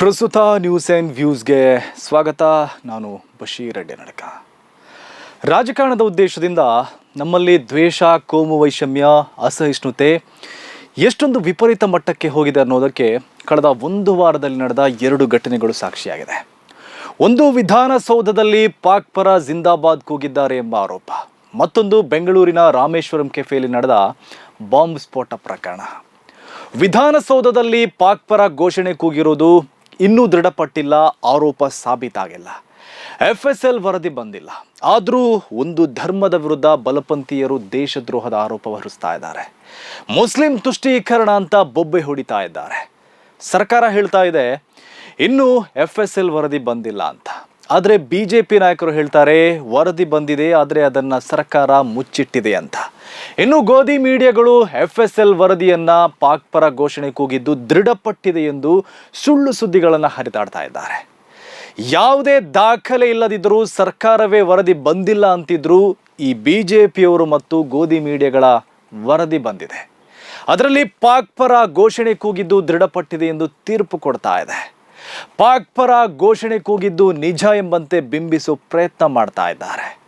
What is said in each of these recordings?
ಪ್ರಸ್ತುತ news and ವ್ಯೂಸ್ಗೆ ಸ್ವಾಗತ. ನಾನು ಬಶೀರ್ ಅಡ್ಡೆ ನಡಕ ರಾಜಕಾರಣದ ಉದ್ದೇಶದಿಂದ ನಮ್ಮಲ್ಲಿ ದ್ವೇಷ, ಕೋಮು ವೈಷಮ್ಯ, ಅಸಹಿಷ್ಣುತೆ ಎಷ್ಟೊಂದು ವಿಪರೀತ ಮಟ್ಟಕ್ಕೆ ಹೋಗಿದೆ ಅನ್ನೋದಕ್ಕೆ ಕಳೆದ ಒಂದು ವಾರದಲ್ಲಿ ನಡೆದ ಎರಡು ಘಟನೆಗಳು ಸಾಕ್ಷಿಯಾಗಿದೆ. ಒಂದು ವಿಧಾನಸೌಧದಲ್ಲಿ ಪಾಕ್ ಪರ ಜಿಂದಾಬಾದ್ ಕೂಗಿದ್ದಾರೆ ಎಂಬ ಆರೋಪ. ಮತ್ತೊಂದು ಬೆಂಗಳೂರಿನ ರಾಮೇಶ್ವರಂ ಕೆಫೆಯಲ್ಲಿ ನಡೆದ ಬಾಂಬ್ ಸ್ಫೋಟ ಪ್ರಕರಣ. ವಿಧಾನಸೌಧದಲ್ಲಿ ಪಾಕ್ ಪರ ಘೋಷಣೆ ಕೂಗಿರೋದು ಇನ್ನೂ ದೃಢಪಟ್ಟಿಲ್ಲ, ಆರೋಪ ಸಾಬೀತಾಗಿಲ್ಲ. ಎಫ್ ಎಸ್ ಎಲ್ ವರದಿ ಬಂದಿಲ್ಲ. ಆದರೂ ಒಂದು ಧರ್ಮದ ವಿರುದ್ಧ ಬಲಪಂಥೀಯರು ದೇಶದ್ರೋಹದ ಆರೋಪ ಹೊರಿಸ್ತಾ ಇದ್ದಾರೆ. ಮುಸ್ಲಿಂ ತುಷ್ಟೀಕರಣ ಅಂತ ಬೊಬ್ಬೆ ಹೊಡಿತಾ ಇದ್ದಾರೆ. ಸರ್ಕಾರ ಹೇಳ್ತಾ ಇದೆ, ಇನ್ನೂ ಎಫ್ ಎಸ್ ಎಲ್ ವರದಿ ಬಂದಿಲ್ಲ ಅಂತ. ಆದರೆ ಬಿ ಜೆ ಪಿ ನಾಯಕರು ಹೇಳ್ತಾರೆ, ವರದಿ ಬಂದಿದೆ, ಆದರೆ ಅದನ್ನು ಸರ್ಕಾರ ಮುಚ್ಚಿಟ್ಟಿದೆ ಅಂತ. ಇನ್ನು ಗೋಧಿ ಮೀಡಿಯಾಗಳು ಎಫ್ ಎಸ್ ಎಲ್ ವರದಿಯನ್ನ ಪಾಕ್ ಪರ ಘೋಷಣೆ ಕೂಗಿದ್ದು ದೃಢಪಟ್ಟಿದೆ ಎಂದು ಸುಳ್ಳು ಸುದ್ದಿಗಳನ್ನು ಹರಿದಾಡ್ತಾ ಇದ್ದಾರೆ. ಯಾವುದೇ ದಾಖಲೆ ಇಲ್ಲದಿದ್ದರೂ ಸರ್ಕಾರವೇ ವರದಿ ಬಂದಿಲ್ಲ ಅಂತಿದ್ರು ಈ ಬಿ ಜೆ ಪಿಯವರು ಮತ್ತು ಗೋಧಿ ಮೀಡಿಯಾಗಳ ವರದಿ ಬಂದಿದೆ. ಅದರಲ್ಲಿ ಪಾಕ್ ಪರ ಘೋಷಣೆ ಕೂಗಿದ್ದು ದೃಢಪಟ್ಟಿದೆ ಎಂದು ತೀರ್ಪು ಕೊಡ್ತಾ ಇದೆ. ಪಾಕ್ ಪರ ಘೋಷಣೆ ಕೂಗಿದ್ದು ನಿಜ ಎಂಬಂತೆ ಬಿಂಬಿಸೋ ಪ್ರಯತ್ನ ಮಾಡ್ತಾ ಇದ್ದಾರೆ.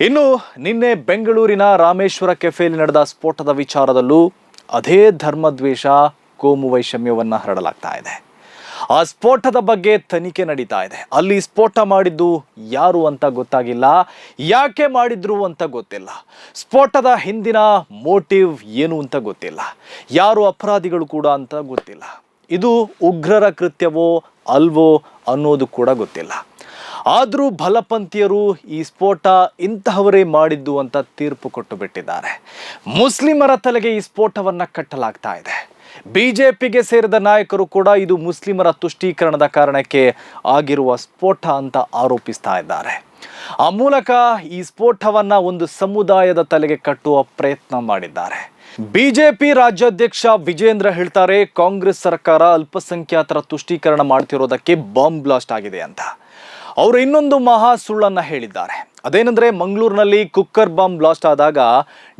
ಇನ್ನು ನಿನ್ನೆ ಬೆಂಗಳೂರಿನ ರಾಮೇಶ್ವರ ಕೆಫೆಯಲ್ಲಿ ನಡೆದ ಸ್ಫೋಟದ ವಿಚಾರದಲ್ಲೂ ಅದೇ ಧರ್ಮದ್ವೇಷ ಕೋಮು ವೈಷಮ್ಯವನ್ನು ಹರಡಲಾಗ್ತಾ ಇದೆ. ಆ ಸ್ಫೋಟದ ಬಗ್ಗೆ ತನಿಖೆ ನಡೀತಾ ಇದೆ. ಅಲ್ಲಿ ಸ್ಫೋಟ ಮಾಡಿದ್ದು ಯಾರು ಅಂತ ಗೊತ್ತಾಗಿಲ್ಲ. ಯಾಕೆ ಮಾಡಿದ್ರು ಅಂತ ಗೊತ್ತಿಲ್ಲ. ಸ್ಫೋಟದ ಹಿಂದಿನ ಮೋಟಿವ್ ಏನು ಅಂತ ಗೊತ್ತಿಲ್ಲ. ಯಾರು ಅಪರಾಧಿಗಳು ಕೂಡ ಅಂತ ಗೊತ್ತಿಲ್ಲ. ಇದು ಉಗ್ರರ ಕೃತ್ಯವೋ ಅಲ್ವೋ ಅನ್ನೋದು ಕೂಡ ಗೊತ್ತಿಲ್ಲ. ಆದರೂ ಬಲಪಂಥೀಯರು ಈ ಸ್ಫೋಟ ಇಂತಹವರೇ ಮಾಡಿದ್ದು ಅಂತ ತೀರ್ಪು ಕೊಟ್ಟು ಬಿಟ್ಟಿದ್ದಾರೆ. ಮುಸ್ಲಿಮರ ತಲೆಗೆ ಈ ಸ್ಫೋಟವನ್ನು ಕಟ್ಟಲಾಗ್ತಾ ಇದೆ. ಬಿಜೆಪಿಗೆ ಸೇರಿದ ನಾಯಕರು ಕೂಡ ಇದು ಮುಸ್ಲಿಮರ ತುಷ್ಟೀಕರಣದ ಕಾರಣಕ್ಕೆ ಆಗಿರುವ ಸ್ಫೋಟ ಅಂತ ಆರೋಪಿಸ್ತಾ ಇದ್ದಾರೆ. ಆ ಮೂಲಕ ಈ ಸ್ಫೋಟವನ್ನ ಒಂದು ಸಮುದಾಯದ ತಲೆಗೆ ಕಟ್ಟುವ ಪ್ರಯತ್ನ ಮಾಡಿದ್ದಾರೆ. ಬಿಜೆಪಿ ರಾಜ್ಯಾಧ್ಯಕ್ಷ ವಿಜೇಂದ್ರ ಹೇಳ್ತಾರೆ, ಕಾಂಗ್ರೆಸ್ ಸರ್ಕಾರ ಅಲ್ಪಸಂಖ್ಯಾತರ ತುಷ್ಟೀಕರಣ ಮಾಡ್ತಿರೋದಕ್ಕೆ ಬಾಂಬ್ ಬ್ಲಾಸ್ಟ್ ಆಗಿದೆ ಅಂತ. ಅವರು ಇನ್ನೊಂದು ಮಹಾ ಸುಳ್ಳನ್ನ ಹೇಳಿದ್ದಾರೆ. ಅದೇನೆಂದರೆ ಮಂಗಳೂರಿನಲ್ಲಿ ಕುಕ್ಕರ್ ಬಾಂಬ್ ಬ್ಲಾಸ್ಟ್ ಆದಾಗ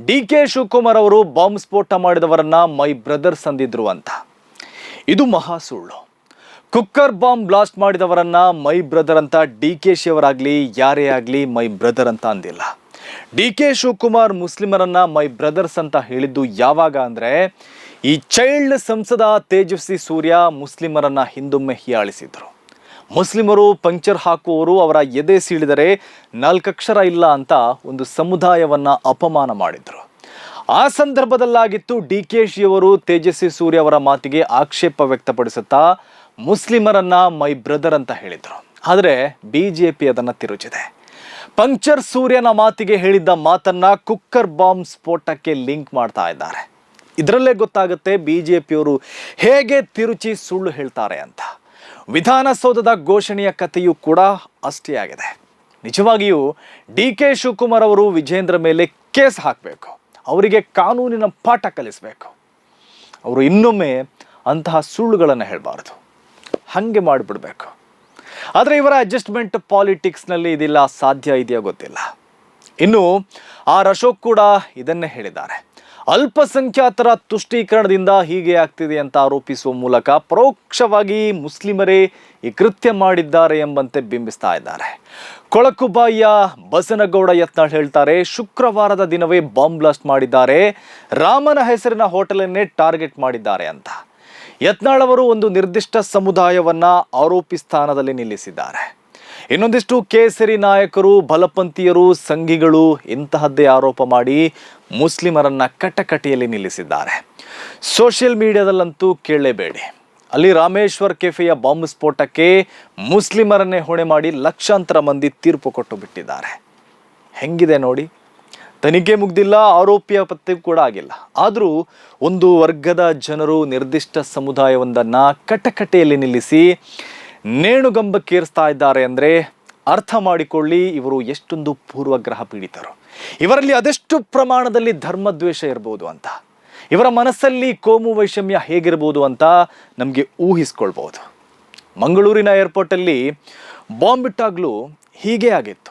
ಡಿ ಕೆ ಶಿವಕುಮಾರ್ ಅವರು ಬಾಂಬ್ ಸ್ಫೋಟ ಮಾಡಿದವರನ್ನ ಮೈ ಬ್ರದರ್ಸ್ ಅಂದಿದ್ರು ಅಂತ. ಇದು ಮಹಾ ಸುಳ್ಳು. ಕುಕ್ಕರ್ ಬಾಂಬ್ ಬ್ಲಾಸ್ಟ್ ಮಾಡಿದವರನ್ನ ಮೈ ಬ್ರದರ್ ಅಂತ ಡಿ ಕೆ ಶಿ ಅವರಾಗ್ಲಿ ಯಾರೇ ಆಗಲಿ ಮೈ ಬ್ರದರ್ ಅಂತ ಅಂದಿಲ್ಲ. ಡಿ ಕೆ ಶಿವಕುಮಾರ್ ಮುಸ್ಲಿಮರನ್ನ ಮೈ ಬ್ರದರ್ಸ್ ಅಂತ ಹೇಳಿದ್ದು ಯಾವಾಗ ಅಂದರೆ ಈ ಚೈಲ್ಡ್ ಸಂಸದ ತೇಜಸ್ವಿ ಸೂರ್ಯ ಮುಸ್ಲಿಮರನ್ನ ಹಿಂದೊಮ್ಮೆ ಹೀಯಾಳಿಸಿದ್ರು ಮುಸ್ಲಿಮರು ಪಂಕ್ಚರ್ ಹಾಕುವವರು ಅವರ ಎದೆ ಸೀಳಿದರೆ ನಾಲ್ಕಕ್ಷರ ಇಲ್ಲ ಅಂತ ಒಂದು ಸಮುದಾಯವನ್ನ ಅಪಮಾನ ಮಾಡಿದ್ರು. ಆ ಸಂದರ್ಭದಲ್ಲಾಗಿತ್ತು ಡಿ ಕೆ ಶಿಯವರು ತೇಜಸ್ವಿ ಸೂರ್ಯ ಅವರ ಮಾತಿಗೆ ಆಕ್ಷೇಪ ವ್ಯಕ್ತಪಡಿಸುತ್ತಾ ಮುಸ್ಲಿಮರನ್ನ ಮೈ ಬ್ರದರ್ ಅಂತ ಹೇಳಿದರು. ಆದರೆ ಬಿ ಜೆ ಪಿ ಅದನ್ನು ತಿರುಚಿದೆ. ಪಂಕ್ಚರ್ ಸೂರ್ಯನ ಮಾತಿಗೆ ಹೇಳಿದ್ದ ಮಾತನ್ನ ಕುಕ್ಕರ್ ಬಾಂಬ್ ಸ್ಫೋಟಕ್ಕೆ ಲಿಂಕ್ ಮಾಡ್ತಾ ಇದ್ದಾರೆ. ಇದರಲ್ಲೇ ಗೊತ್ತಾಗುತ್ತೆ ಬಿ ಜೆ ಪಿಯವರು ಹೇಗೆ ತಿರುಚಿ ಸುಳ್ಳು ಹೇಳ್ತಾರೆ ಅಂತ. ವಿಧಾನಸೌಧದ ಘೋಷಣೆಯ ಕಥೆಯೂ ಕೂಡ ಅಷ್ಟೇ ಆಗಿದೆ. ನಿಜವಾಗಿಯೂ ಡಿ ಕೆ ಶಿವಕುಮಾರ್ ಅವರು ವಿಜೇಂದ್ರ ಮೇಲೆ ಕೇಸ್ ಹಾಕಬೇಕು. ಅವರಿಗೆ ಕಾನೂನಿನ ಪಾಠ ಕಲಿಸಬೇಕು. ಅವರು ಇನ್ನೊಮ್ಮೆ ಅಂತಹ ಸುಳ್ಳುಗಳನ್ನು ಹೇಳಬಾರ್ದು. ಹಾಗೆ ಮಾಡಿಬಿಡ್ಬೇಕು. ಆದರೆ ಇವರ ಅಡ್ಜಸ್ಟ್ಮೆಂಟ್ ಪಾಲಿಟಿಕ್ಸ್ನಲ್ಲಿ ಇದಿಲ್ಲ, ಸಾಧ್ಯ ಇದೆಯೋ ಗೊತ್ತಿಲ್ಲ. ಇನ್ನು ಆರ್ ಅಶೋಕ್ ಕೂಡ ಇದನ್ನೇ ಹೇಳಿದ್ದಾರೆ. ಅಲ್ಪಸಂಖ್ಯಾತರ ತುಷ್ಟೀಕರಣದಿಂದ ಹೀಗೆ ಆಗ್ತಿದೆ ಅಂತ ಆರೋಪಿಸುವ ಮೂಲಕ ಪರೋಕ್ಷವಾಗಿ ಮುಸ್ಲಿಮರೇ ಈ ಕೃತ್ಯ ಮಾಡಿದ್ದಾರೆ ಎಂಬಂತೆ ಬಿಂಬಿಸ್ತಾ ಇದ್ದಾರೆ. ಕೊಳಕುಬಾಯಿಯ ಬಸನಗೌಡ ಯತ್ನಾಳ್ ಹೇಳ್ತಾರೆ, ಶುಕ್ರವಾರದ ದಿನವೇ ಬಾಂಬ್ ಬ್ಲಾಸ್ಟ್ ಮಾಡಿದ್ದಾರೆ, ರಾಮನ ಹೆಸರಿನ ಹೋಟೆಲನ್ನೇ ಟಾರ್ಗೆಟ್ ಮಾಡಿದ್ದಾರೆ ಅಂತ. ಯತ್ನಾಳ್ ಅವರು ಒಂದು ನಿರ್ದಿಷ್ಟ ಸಮುದಾಯವನ್ನು ಆರೋಪಿ ಸ್ಥಾನದಲ್ಲಿ ನಿಲ್ಲಿಸಿದ್ದಾರೆ. ಇನ್ನೊಂದಿಷ್ಟು ಕೇಸರಿ ನಾಯಕರು, ಬಲಪಂಥೀಯರು, ಸಂಘಿಗಳು ಇಂತಹದ್ದೇ ಆರೋಪ ಮಾಡಿ ಮುಸ್ಲಿಮರನ್ನ ಕಟಕಟೆಯಲ್ಲಿ ನಿಲ್ಲಿಸಿದ್ದಾರೆ. ಸೋಷಿಯಲ್ ಮೀಡಿಯಾದಲ್ಲಂತೂ ಕೇಳಲೇಬೇಡಿ. ಅಲ್ಲಿ ರಾಮೇಶ್ವರ್ ಕೆಫೆಯ ಬಾಂಬ್ ಸ್ಫೋಟಕ್ಕೆ ಮುಸ್ಲಿಮರನ್ನೇ ಹೊಣೆ ಮಾಡಿ ಲಕ್ಷಾಂತರ ಮಂದಿ ತೀರ್ಪು ಕೊಟ್ಟು ಬಿಟ್ಟಿದ್ದಾರೆ. ಹೆಂಗಿದೆ ನೋಡಿ? ತನಿಖೆ ಮುಗ್ದಿಲ್ಲ ಆರೋಪಿಯ ಪತ್ತೆ ಕೂಡ ಆಗಿಲ್ಲ. ಆದರೂ ಒಂದು ವರ್ಗದ ಜನರು, ನಿರ್ದಿಷ್ಟ ಸಮುದಾಯವೊಂದನ್ನು ಕಟಕಟೆಯಲ್ಲಿ ನಿಲ್ಲಿಸಿ ನೇಣುಗಂಬಕ್ಕೇರಿಸ್ತಾ ಇದ್ದಾರೆ ಅಂದರೆ ಅರ್ಥ ಮಾಡಿಕೊಳ್ಳಿ, ಇವರು ಎಷ್ಟೊಂದು ಪೂರ್ವಗ್ರಹ ಪೀಡಿತರು. ಇವರಲ್ಲಿ ಅದೆಷ್ಟು ಪ್ರಮಾಣದಲ್ಲಿ ಧರ್ಮದ್ವೇಷ ಇರ್ಬೋದು ಅಂತ? ಇವರ ಮನಸ್ಸಲ್ಲಿ ಕೋಮು ವೈಷಮ್ಯ ಹೇಗಿರ್ಬೋದು ಅಂತ ನಮಗೆ ಊಹಿಸ್ಕೊಳ್ಬೋದು. ಮಂಗಳೂರಿನ ಏರ್ಪೋರ್ಟಲ್ಲಿ ಬಾಂಬ್ ಇಟ್ಟಾಗಲೂ ಹೀಗೆ ಆಗಿತ್ತು.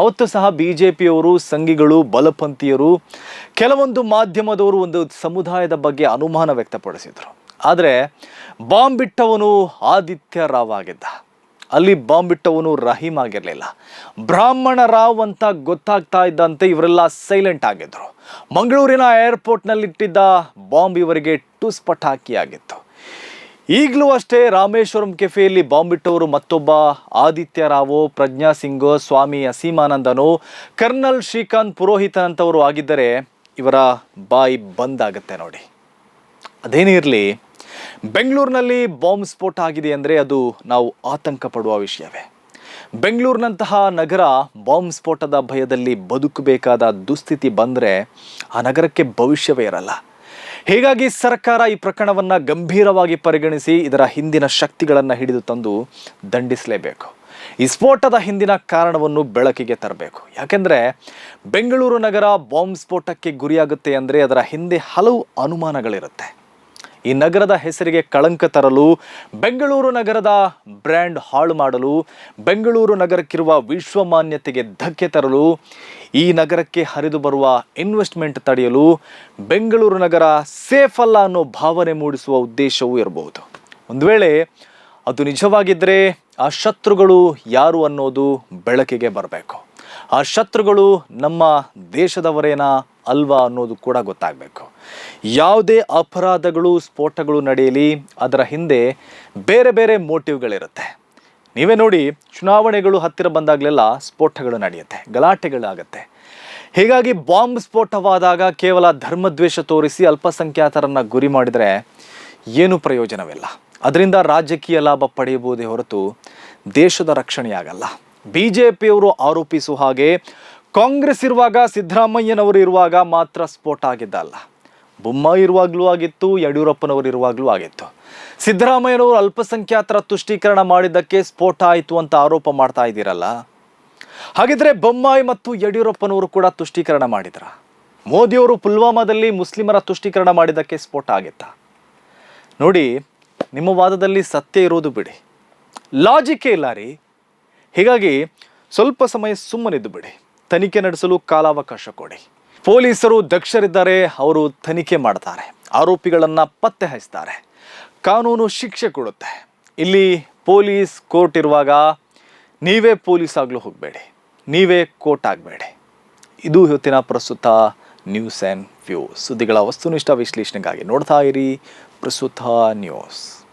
ಅವತ್ತು ಸಹ ಬಿ ಜೆ ಪಿಯವರು ಸಂಘಿಗಳು, ಬಲಪಂಥೀಯರು, ಕೆಲವೊಂದು ಮಾಧ್ಯಮದವರು ಒಂದು ಸಮುದಾಯದ ಬಗ್ಗೆ ಅನುಮಾನ ವ್ಯಕ್ತಪಡಿಸಿದರು. ಆದರೆ ಬಾಂಬ್ ಬಿಟ್ಟವನು ಆದಿತ್ಯ ರಾವ್ ಆಗಿದ್ದ. ಅಲ್ಲಿ ಬಾಂಬ್ ಬಿಟ್ಟವನು ರಹೀಮ್ ಆಗಿರಲಿಲ್ಲ. ಬ್ರಾಹ್ಮಣ ರಾವ್ ಅಂತ ಗೊತ್ತಾಗ್ತಾ ಇದ್ದಂತೆ ಇವರೆಲ್ಲ ಸೈಲೆಂಟ್ ಆಗಿದ್ದರು ಮಂಗಳೂರಿನ ಏರ್ಪೋರ್ಟ್ನಲ್ಲಿಟ್ಟಿದ್ದ ಬಾಂಬ್ ಇವರಿಗೆ ಟುಸ್ ಪಟಾಕಿಯಾಗಿತ್ತು ಈಗಲೂ ಅಷ್ಟೇ ರಾಮೇಶ್ವರಂ ಕೆಫೆಯಲ್ಲಿ ಬಾಂಬ್ ಬಿಟ್ಟವರು ಮತ್ತೊಬ್ಬ ಆದಿತ್ಯ ರಾವ್, ಪ್ರಜ್ಞಾ ಸಿಂಗೋ, ಸ್ವಾಮಿ ಅಸೀಮಾನಂದನೋ, ಕರ್ನಲ್ ಶ್ರೀಕಾಂತ್ ಪುರೋಹಿತನಂತವರು ಆಗಿದ್ದರೆ ಇವರ ಬಾಯಿ ಬಂದಾಗತ್ತೆ ನೋಡಿ. ಅದೇನೇ ಇರಲಿ ಬೆಂಗಳೂರಿನಲ್ಲಿ ಬಾಂಬ್ ಸ್ಫೋಟ ಆಗಿದೆ ಅಂದರೆ ಅದು ನಾವು ಆತಂಕ ಪಡುವ ವಿಷಯವೇ. ಬೆಂಗಳೂರಿನಂತಹ ನಗರ ಬಾಂಬ್ ಸ್ಫೋಟದ ಭಯದಲ್ಲಿ ಬದುಕಬೇಕಾದ ದುಸ್ಥಿತಿ ಬಂದರೆ ಆ ನಗರಕ್ಕೆ ಭವಿಷ್ಯವೇ ಇರಲ್ಲ. ಹೀಗಾಗಿ ಸರ್ಕಾರ ಈ ಪ್ರಕರಣವನ್ನು ಗಂಭೀರವಾಗಿ ಪರಿಗಣಿಸಿ ಇದರ ಹಿಂದಿನ ಶಕ್ತಿಗಳನ್ನು ಹಿಡಿದು ತಂದು ದಂಡಿಸಲೇಬೇಕು. ಈ ಸ್ಫೋಟದ ಹಿಂದಿನ ಕಾರಣವನ್ನು ಬೆಳಕಿಗೆ ತರಬೇಕು. ಯಾಕೆಂದರೆ ಬೆಂಗಳೂರು ನಗರ ಬಾಂಬ್ ಸ್ಫೋಟಕ್ಕೆ ಗುರಿಯಾಗುತ್ತೆ ಅಂದರೆ ಅದರ ಹಿಂದೆ ಹಲವು ಅನುಮಾನಗಳಿರುತ್ತೆ. ಈ ನಗರದ ಹೆಸರಿಗೆ ಕಳಂಕ ತರಲು, ಬೆಂಗಳೂರು ನಗರದ ಬ್ರ್ಯಾಂಡ್ ಹಾಳು ಮಾಡಲು, ಬೆಂಗಳೂರು ನಗರಕ್ಕಿರುವ ವಿಶ್ವಮಾನ್ಯತೆಗೆ ಧಕ್ಕೆ ತರಲು, ಈ ನಗರಕ್ಕೆ ಹರಿದು ಬರುವ ಇನ್ವೆಸ್ಟ್ಮೆಂಟ್ ತಡೆಯಲು ಬೆಂಗಳೂರು ನಗರ ಸೇಫ್ ಅಲ್ಲ ಅನ್ನೋ ಭಾವನೆ ಮೂಡಿಸುವ ಉದ್ದೇಶವೂ ಇರಬಹುದು. ಒಂದು ವೇಳೆ ಅದು ನಿಜವಾಗಿದ್ದರೆ ಆ ಶತ್ರುಗಳು ಯಾರು ಅನ್ನೋದು ಬೆಳಕಿಗೆ ಬರಬೇಕು. ಆ ಶತ್ರುಗಳು ನಮ್ಮ ದೇಶದವರೇನಾ ಅಲ್ವಾ ಅನ್ನೋದು ಕೂಡ ಗೊತ್ತಾಗಬೇಕು. ಯಾವುದೇ ಅಪರಾಧಗಳು, ಸ್ಫೋಟಗಳು ನಡೆಯಲಿ, ಅದರ ಹಿಂದೆ ಬೇರೆ ಬೇರೆ ಮೋಟಿವ್ಗಳಿರುತ್ತೆ. ನೀವೇ ನೋಡಿ, ಚುನಾವಣೆಗಳು ಹತ್ತಿರ ಬಂದಾಗಲೆಲ್ಲ ಸ್ಫೋಟಗಳು ನಡೆಯುತ್ತೆ, ಗಲಾಟೆಗಳಾಗತ್ತೆ. ಹೀಗಾಗಿ ಬಾಂಬ್ ಸ್ಫೋಟವಾದಾಗ ಕೇವಲ ಧರ್ಮದ್ವೇಷ ತೋರಿಸಿ ಅಲ್ಪಸಂಖ್ಯಾತರನ್ನು ಗುರಿ ಮಾಡಿದರೆ ಏನು ಪ್ರಯೋಜನವಿಲ್ಲ. ಅದರಿಂದ ರಾಜಕೀಯ ಲಾಭ ಪಡೆಯಬಹುದೇ ಹೊರತು ದೇಶದ ರಕ್ಷಣೆಯಾಗಲ್ಲ. ಬಿ ಜೆ ಪಿಯವರು ಆರೋಪಿಸುವ ಹಾಗೆ ಕಾಂಗ್ರೆಸ್ ಇರುವಾಗ ಸಿದ್ದರಾಮಯ್ಯನವರು ಇರುವಾಗ ಮಾತ್ರ ಸ್ಫೋಟ ಆಗಿದ್ದಲ್ಲ. ಬೊಮ್ಮಾಯಿ ಇರುವಾಗಲೂ ಆಗಿತ್ತು, ಯಡಿಯೂರಪ್ಪನವರು ಇರುವಾಗಲೂ ಆಗಿತ್ತು. ಸಿದ್ದರಾಮಯ್ಯನವರು ಅಲ್ಪಸಂಖ್ಯಾತರ ತುಷ್ಟೀಕರಣ ಮಾಡಿದ್ದಕ್ಕೆ ಸ್ಫೋಟ ಆಯಿತು ಅಂತ ಆರೋಪ ಮಾಡ್ತಾ ಇದ್ದೀರಲ್ಲ. ಹಾಗಿದ್ರೆ ಬೊಮ್ಮಾಯಿ ಮತ್ತು ಯಡಿಯೂರಪ್ಪನವರು ಕೂಡ ತುಷ್ಟೀಕರಣ ಮಾಡಿದ್ರ. ಮೋದಿಯವರು ಪುಲ್ವಾಮಾದಲ್ಲಿ ಮುಸ್ಲಿಮರ ತುಷ್ಟೀಕರಣ ಮಾಡಿದ್ದಕ್ಕೆ ಸ್ಫೋಟ ಆಗಿತ್ತಾ. ನೋಡಿ, ನಿಮ್ಮ ವಾದದಲ್ಲಿ ಸತ್ಯ ಇರೋದು ಬಿಡಿ. ಲಾಜಿಕೇ ಇಲ್ಲ ರೀ. ಹೀಗಾಗಿ ಸ್ವಲ್ಪ ಸಮಯ ಸುಮ್ಮನಿದ್ದು ಬಿಡಿ. ತನಿಖೆ ನಡೆಸಲು ಕಾಲಾವಕಾಶ ಕೊಡಿ. ಪೊಲೀಸರು ದಕ್ಷರಿದ್ದಾರೆ, ಅವರು ತನಿಖೆ ಮಾಡ್ತಾರೆ. ಆರೋಪಿಗಳನ್ನು ಪತ್ತೆ ಹಚ್ತಾರೆ ಕಾನೂನು ಶಿಕ್ಷೆ ಕೊಡುತ್ತೆ. ಇಲ್ಲಿ ಪೊಲೀಸ್ ಕೋರ್ಟ್ ಇರುವಾಗ ನೀವೇ ಪೊಲೀಸ್ ಆಗಲು ಹೋಗಬೇಡಿ. ನೀವೇ ಕೋರ್ಟ್ ಆಗಬೇಡಿ. ಇದು ಇವತ್ತಿನ ಪ್ರಸ್ತುತ ನ್ಯೂಸ್ ಆ್ಯಂಡ್ ವ್ಯೂ ಸುದ್ದಿಗಳ ವಸ್ತುನಿಷ್ಠ ವಿಶ್ಲೇಷಣೆಗಾಗಿ ನೋಡ್ತಾ ಇರಿ ಪ್ರಸ್ತುತ ನ್ಯೂಸ್.